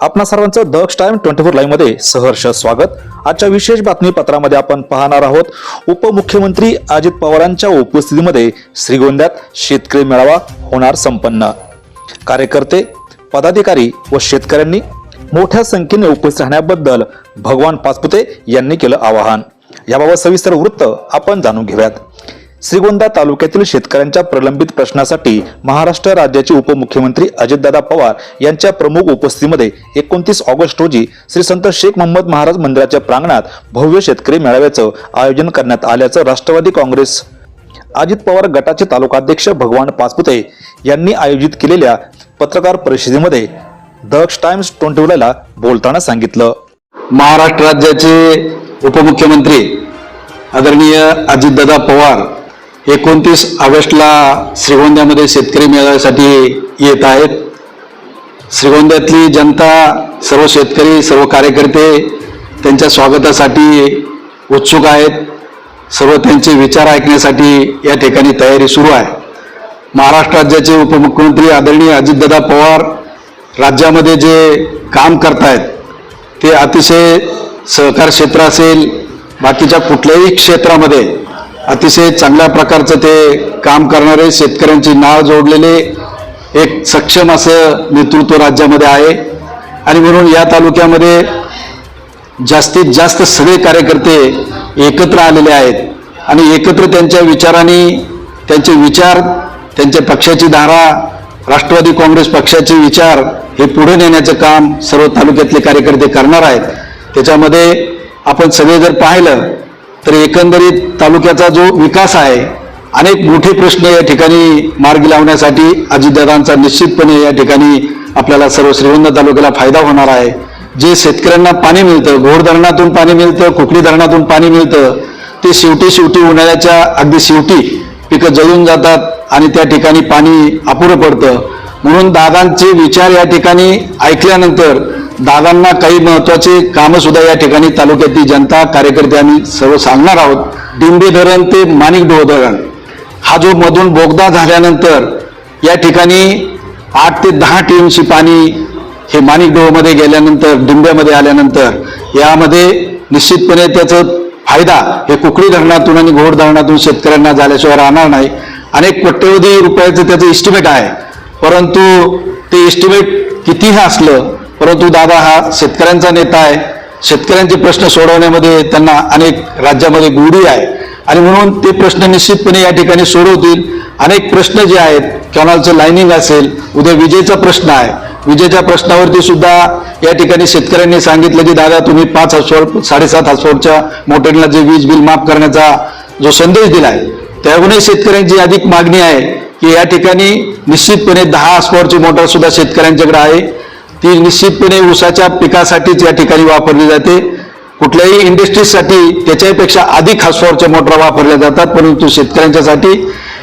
आपणा सर्वांचं Daksh time twenty four लाईव्हमध्ये सहर्ष स्वागत. आजच्या विशेष बातमीपत्रामध्ये आपण पाहणार आहोत उपमुख्यमंत्री अजित पवारांच्या उपस्थितीमध्ये श्रीगोंद्यात शेतकरी मेळावा होणार संपन्न. कार्यकर्ते पदाधिकारी व शेतकऱ्यांनी मोठ्या संख्येने उपस्थित राहण्याबद्दल भगवान पाचपुते यांनी केलं आवाहन. याबाबत सविस्तर वृत्त आपण जाणून घेऊयात. श्रीगोंदा तालुक्यातील शेतकऱ्यांच्या प्रलंबित प्रश्नासाठी महाराष्ट्र राज्याचे उपमुख्यमंत्री अजितदादा पवार यांच्या प्रमुख उपस्थितीमध्ये एकोणतीस ऑगस्ट रोजी श्री संत शेख मोहम्मद महाराज मंदिराच्या प्रांगणात भव्य शेतकरी मेळाव्याचं आयोजन करण्यात आल्याचं राष्ट्रवादी काँग्रेस अजित पवार गटाचे तालुकाध्यक्ष भगवान पाचपुते यांनी आयोजित केलेल्या पत्रकार परिषदेमध्ये दक्ष टाइम्स ट्वेंटी बोलताना सांगितलं. महाराष्ट्र राज्याचे उपमुख्यमंत्री आदरणीय अजितदादा पवार एकोणतीस ऑगस्टला श्रीगोंद्यामध्ये शेतकरी मेळाव्यासाठी येत आहेत. श्रीगोंद्यातली जनता सर्व शेतकरी सर्व कार्यकर्ते त्यांच्या स्वागतासाठी उत्सुक आहेत. सर्व त्यांचे विचार ऐकण्यासाठी या ठिकाणी तयारी सुरू आहे. महाराष्ट्र राज्याचे उपमुख्यमंत्री आदरणीय अजितदादा पवार राज्यामध्ये जे काम करतायत ते अतिशय सहकार क्षेत्र असेल बाकीच्या कुठल्याही क्षेत्रामध्ये अतिशय चांगल्या प्रकारचं ते काम करणारे शेतकऱ्यांची नाळ जोडलेले एक सक्षम असं नेतृत्व राज्यामध्ये आहे. आणि म्हणून या तालुक्यामध्ये जास्तीत जास्त सगळे कार्यकर्ते एकत्र आलेले आहेत. आणि एकत्र त्यांच्या विचाराने त्यांचे विचार त्यांच्या पक्षाची धारा राष्ट्रवादी काँग्रेस पक्षाचे विचार हे पुढे नेण्याचं काम सर्व तालुक्यातले कार्यकर्ते करणार आहेत. त्याच्यामध्ये आपण सगळे जर पाहिलं तर एकंदरीत तालुक्याचा जो विकास आहे अनेक मोठे प्रश्न या ठिकाणी मार्गी लावण्यासाठी अजितदादांचा निश्चितपणे या ठिकाणी आपल्याला सर्व श्रीगोंदा तालुक्याला फायदा होणार आहे. जे शेतकऱ्यांना पाणी मिळतं घोड धरणातून पाणी मिळतं कुकडी धरणातून पाणी मिळतं ते शेवटी शेवटी उन्हाळ्याच्या अगदी शेवटी पिकं जळून जातात आणि त्या ठिकाणी पाणी अपुरं पडतं. म्हणून दादांचे विचार या ठिकाणी ऐकल्यानंतर दादांना काही महत्त्वाचे कामं सुद्धा या ठिकाणी तालुक्यातली जनता कार्यकर्ते आम्ही सर्व सांगणार आहोत. डिंबे धरण ते माणिकडोह धरण. हा जो मधून बोगदा झाल्यानंतर या ठिकाणी आठ ते दहा टीएमसी पाणी हे माणिकडोहमध्ये गेल्यानंतर डिंब्यामध्ये आल्यानंतर यामध्ये निश्चितपणे त्याचं फायदा हे कुकडी धरणातून आणि घोड धरणातून शेतकऱ्यांना झाल्याशिवाय राहणार नाही. अनेक कोट्यवधी रुपयाचं त्याचं इस्टिमेट आहे. परंतु ते इस्टिमेट कितीही असलं परंतु दादा हा शेतकऱ्यांचा नेता आहे. शेतकऱ्यांचे प्रश्न सोडवण्यामध्ये त्यांना अनेक राज्यामध्ये गुढी आहे. आणि म्हणून ते प्रश्न निश्चितपणे या ठिकाणी सोडवतील. अनेक प्रश्न जे आहेत कॅनॉलचं लाईनिंग असेल उद्या विजेचा प्रश्न आहे. विजेच्या प्रश्नावरती सुद्धा या ठिकाणी शेतकऱ्यांनी सांगितलं की दादा तुम्ही पाच हसवड साडेसात हसवडच्या मोटरीला जे वीज बिल माफ करण्याचा जो संदेश दिला आहे त्याहूनही शेतकऱ्यांची अधिक मागणी आहे की या ठिकाणी निश्चितपणे दहा हसवडची मोटर सुद्धा शेतकऱ्यांच्याकडे आहे. ती निश्चितपणे ऊसाच्या पिकासाठीच या ठिकाणी वापरली जाते. कुठल्याही इंडस्ट्रीजसाठी त्याच्यापेक्षा अधिक हॉस्पॉवरच्या मोटर वापरल्या जातात परंतु शेतकऱ्यांच्यासाठी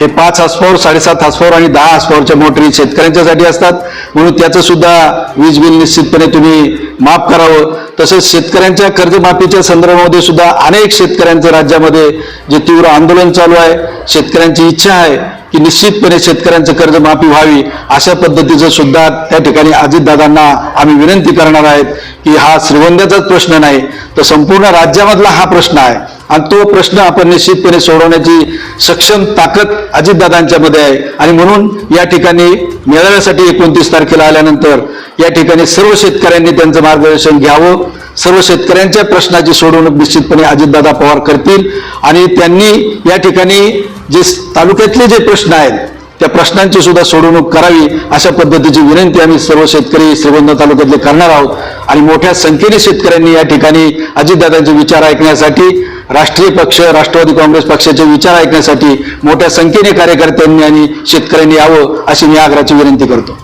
हे पाच हॉस्पॉवर साडेसात हॉस्पॉवर आणि दहा हॉस्पॉवरच्या मोटरी शेतकऱ्यांच्यासाठी असतात. म्हणून त्याचं सुद्धा वीज बिल निश्चितपणे तुम्ही माफ करावं. तसेच शेतकऱ्यांच्या कर्जमाफीच्या संदर्भामध्ये सुद्धा अनेक शेतकऱ्यांचं राज्यामध्ये जे तीव्र आंदोलन चालू आहे शेतकऱ्यांची इच्छा आहे की निश्चितपणे शेतकऱ्यांचं कर्जमाफी व्हावी अशा पद्धतीचं सुद्धा त्या ठिकाणी अजितदादांना आम्ही विनंती करणार आहेत की हा श्रीगोंद्याचाच प्रश्न नाही तर संपूर्ण राज्यामधला हा प्रश्न आहे. आणि तो प्रश्न आपण निश्चितपणे सोडवण्याची सक्षम ताकद अजितदादांच्या मध्ये आहे. आणि म्हणून या ठिकाणी मेळाव्यासाठी एकोणतीस तारखेला आल्यानंतर या ठिकाणी सर्व शेतकऱ्यांनी त्यांचं मार्गदर्शन घ्यावं. सर्व शेतकऱ्यांच्या प्रश्नाची सोडवणूक निश्चितपणे अजितदादा पवार करतील. आणि त्यांनी या ठिकाणी जे तालुक्यातले जे प्रश्न आहेत त्या प्रश्नांची सुद्धा सोडवणूक करावी अशा पद्धतीची विनंती आम्ही सर्व शेतकरी श्रीगोंदा तालुक्यातले करणार आहोत. आणि मोठ्या संख्येने शेतकऱ्यांनी या ठिकाणी अजितदादांचे विचार ऐकण्यासाठी राष्ट्रीय पक्ष राष्ट्रवादी काँग्रेस पक्षाचे विचार ऐकण्यासाठी मोठ्या संख्येने कार्यकर्त्यांनी आणि शेतकऱ्यांनी यावं अशी मी आग्रहाची विनंती करतो.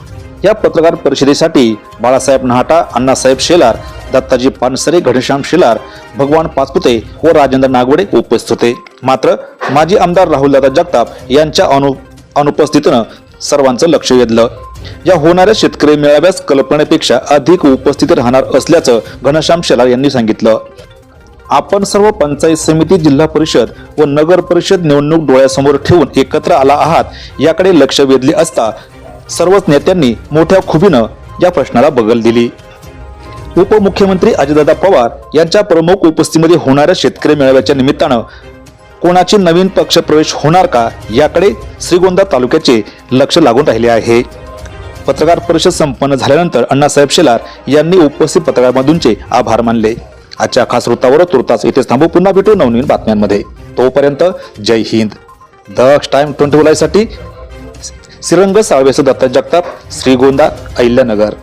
या पत्रकार परिषदेसाठी बाळासाहेब नहाटा अण्णासाहेब शेलार दत्ताजी पानसरे घनश्याम शिलार भगवान पाचपुते व राजेंद्र नागवडे उपस्थित होते. मात्र माजी आमदार राहुलदादा जगताप यांच्या अनु अनुपस्थितीनं सर्वांचं लक्ष वेधलं. या होणाऱ्या शेतकरी मेळाव्यास कल्पनेपेक्षा अधिक उपस्थित राहणार असल्याचं घनश्याम शेलार यांनी सांगितलं. आपण सर्व पंचायत समिती जिल्हा परिषद व नगर परिषद निवडणूक डोळ्यासमोर ठेवून एकत्र आला आहात याकडे लक्ष वेधले असता सर्वच नेत्यांनी मोठ्या खुबीनं या प्रश्नाला बगल दिली. उपमुख्यमंत्री अजितदादा पवार यांच्या प्रमुख उपस्थितीमध्ये होणाऱ्या शेतकरी मेळाव्याच्या निमित्तानं कोणाची नवीन पक्ष प्रवेश होणार का याकडे श्रीगोंदा तालुक्याचे लक्ष लागून राहिले आहे. पत्रकार परिषद संपन्न झाल्यानंतर अण्णासाहेब शेलार यांनी उपस्थित पत्रकार बंधूंचे आभार मानले. आजच्या खास वृत्तावर तुर्तास इथेच थांबू. पुन्हा भेटू नवनवीन बातम्यांमध्ये. तोपर्यंत जय हिंद. दक्ष टाइम ट्वेंटी साठी श्रीरंग साळवेस दत्ता जगताप श्रीगोंदा अहिल्यानगर.